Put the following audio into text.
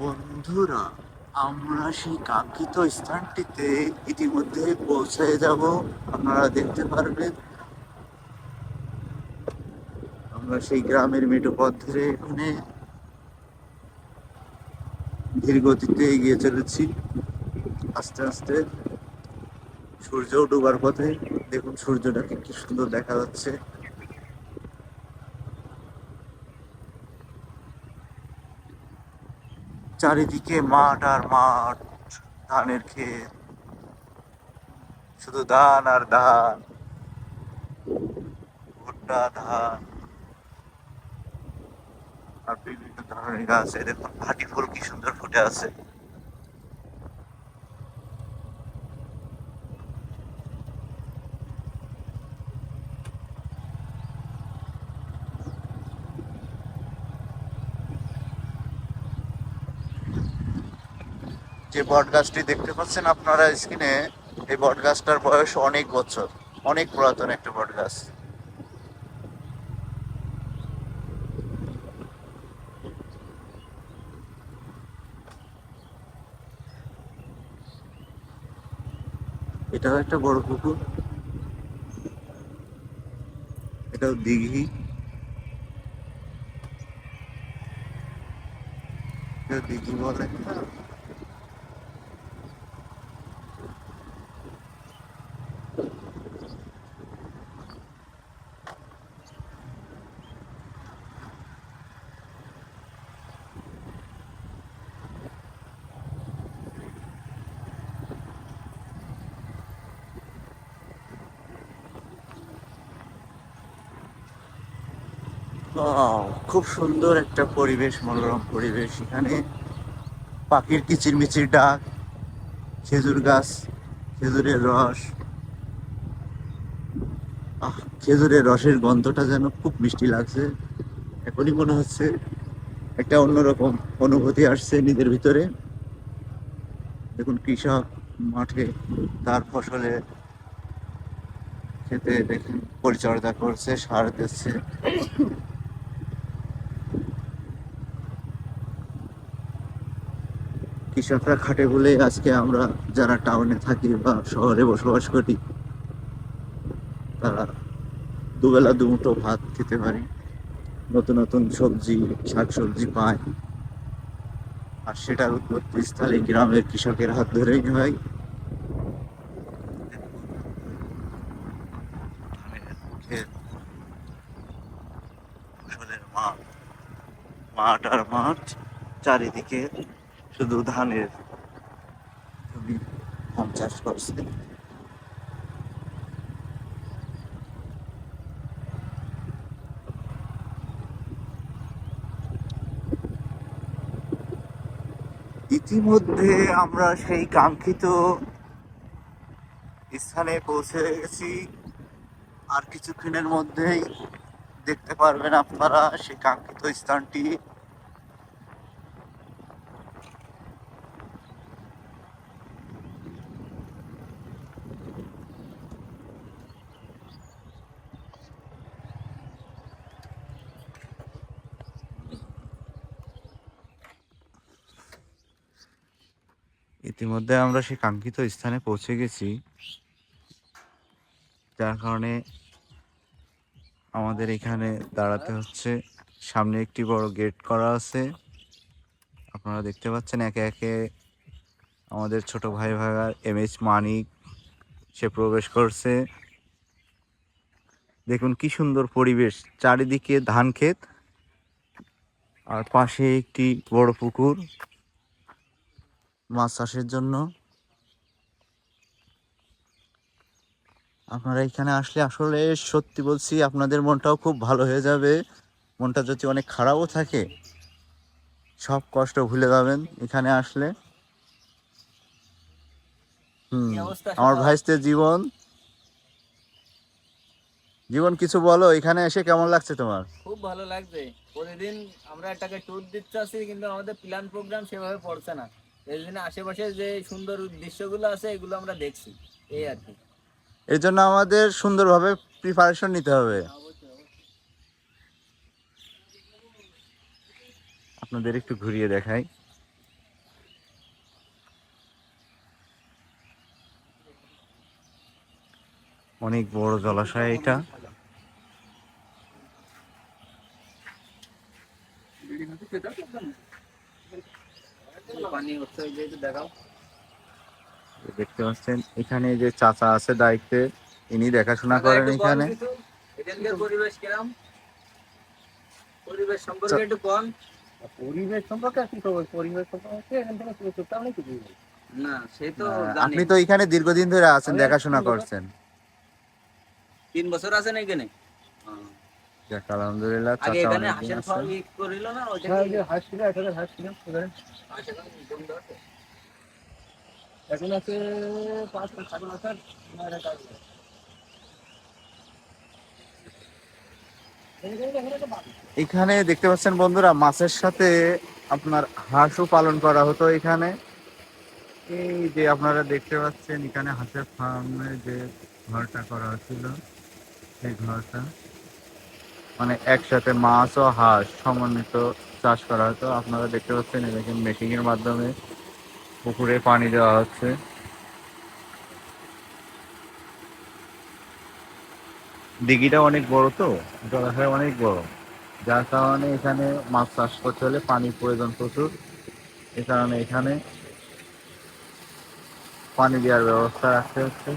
বন্ধুরা, আমরা সেই কাঙ্ক্ষিত স্থানটিতে ইতিমধ্যে পৌঁছে যাব। আপনারা দেখতে পারবেন। আমরা সেই গ্রামের মেঠো পথ ধরে এখানে ধীর গতিতে এগিয়ে চলেছি। আস্তে আস্তে সূর্য ডুবার পথে দেখুন সূর্যটাকে কি সুন্দর দেখা যাচ্ছে। চারিদিকে মাঠ আর মাঠ, ধানের ক্ষেত। শুধু ধান আর ধান, ভুট্টা, ধান, আর বিভিন্ন ধরনের গাছ। এদের ভাটি ফুল কি সুন্দর ফুটে আছে। যে বট গাছটি দেখতে পাচ্ছেন আপনারা স্ক্রিনে এই বট গাছটার বয়স অনেক বছর, অনেক পুরাতন একটা বট গাছ এটাও একটা বড় পুকুর। এটাও দিঘি। দিঘি বলে। খুব সুন্দর একটা পরিবেশ, মনোরম পরিবেশ এখানে। পাখির কিচিরমিচির ডাক, খেজুর গাছ, খেজুরের রস। খেজুরের রসের গন্ধটা যেন খুব মিষ্টি লাগছে। এখনই মনে হচ্ছে একটা অন্যরকম অনুভূতি আসছে নিজের ভিতরে। দেখুন, কৃষক মাঠে তার ফসলে খেতে দেখুন, পরিচর্যা করছে, সার দিচ্ছে। কৃষকরা খাটে বলে আজকে আমরা যারা টাউনে থাকি বা শহরে বসবাস করি, তারা দুবেলা দুমুঠো ভাত খেতে পারি, নতুন নতুন সবজি শাক সবজি পায়। আর সেটার উৎপত্তি স্থলে গ্রামের কৃষকের হাত ধরেই হয়। মাঠ মাঠ আর মাঠ চারিদিকে শুধু ধানের ধান চাষ করছে। ইতিমধ্যে আমরা সেই কাঙ্ক্ষিত স্থানে পৌঁছে গেছি। আর কিছুক্ষণের মধ্যেই দেখতে পারবেন আপনারা সেই কাঙ্ক্ষিত স্থানটি। ইতিমধ্যে আমরা সেই কাঙ্ক্ষিত স্থানে পৌঁছে গেছি, যার কারণে আমাদের এখানে দাঁড়াতে হচ্ছে। সামনে একটি বড় গেট করা আছে। আপনারা দেখতে পাচ্ছেন একে একে আমাদের ছোট ভাই ভাইয়ার এম এইচ মানিক, সে প্রবেশ করছে। দেখুন কি সুন্দর পরিবেশ, চারিদিকে ধান ক্ষেত আর পাশে একটি বড় পুকুর। মাছ চাষের জন্য। আপনারা এখানে আসলে আসলে সত্যি বলছি আপনাদের মনটাও খুব ভালো হয়ে যাবে। মনটা যদি অনেক খারাপও থাকে সব কষ্ট ভুলে যাবেন এখানে আসলে। হুম আমার? ভাইস্তে জীবন। জীবন কিছু বলো এখানে এসে কেমন লাগছে তোমার? খুব ভালো লাগছে। প্রতিদিন আমরা একটাকে ট্যুর দিতে আসি কিন্তু আমাদের প্ল্যান প্রোগ্রাম সেভাবে পড়ছে না। এই জন্য আশেপাশে যে সুন্দর দৃশ্যগুলো আছে, এগুলো আমরা দেখছি। এই আর কি। এই জন্য আমাদের সুন্দরভাবে প্রিপারেশন নিতে হবে। আপনাদের একটু ঘুরিয়ে দেখাই। অনেক বড় জলাশয় এটা। পানি হচ্ছে ওই যে দেখাও। দেখতে পাচ্ছেন এখানে যে চাচা আছে দায়িত্বে ইনি দেখাশোনা করেন এখানে। পরিবেশ কিরম? পরিবেশ সম্পর্কে একটু বল। পরিবেশ সম্পর্কে কি খবর? পরিবেশ সম্পর্কে এখান থেকে শুরু করতে হবে না। সে তো আপনি তো এখানে দীর্ঘদিন ধরে আছেন দেখাশোনা করছেন। তিন বছর আছেন এখানে? যাক, আলহামদুলিল্লাহ আগে এখানে ই করিল না হ্যাঁ এখানে আছে পাঁচ দেখতে পাচ্ছেন বন্ধুরা মাছের সাথে আপনার হাঁসও পালন করা হতো এখানে। এই যে আপনারা দেখতে পাচ্ছেন এখানে হাঁসের ফার্মে যে ঘরটা করা হচ্ছিল সেই ঘরটা। মানে একসাথে মাছ ও হাঁস সমন্বিত চাষ করা হতো। আপনারা দেখতে পাচ্ছেন, এই দেখেন মেশিং এর মাধ্যমে পুকুরে পানি দেওয়া হচ্ছে। দিঘিটা অনেক বড় তো, জলাশয় অনেক বড়। যার কারণে এখানে মাছ চাষ করতে হলে পানির প্রয়োজন প্রচুর। এ কারণে এখানে পানি দেওয়ার ব্যবস্থা রাখতে হচ্ছে।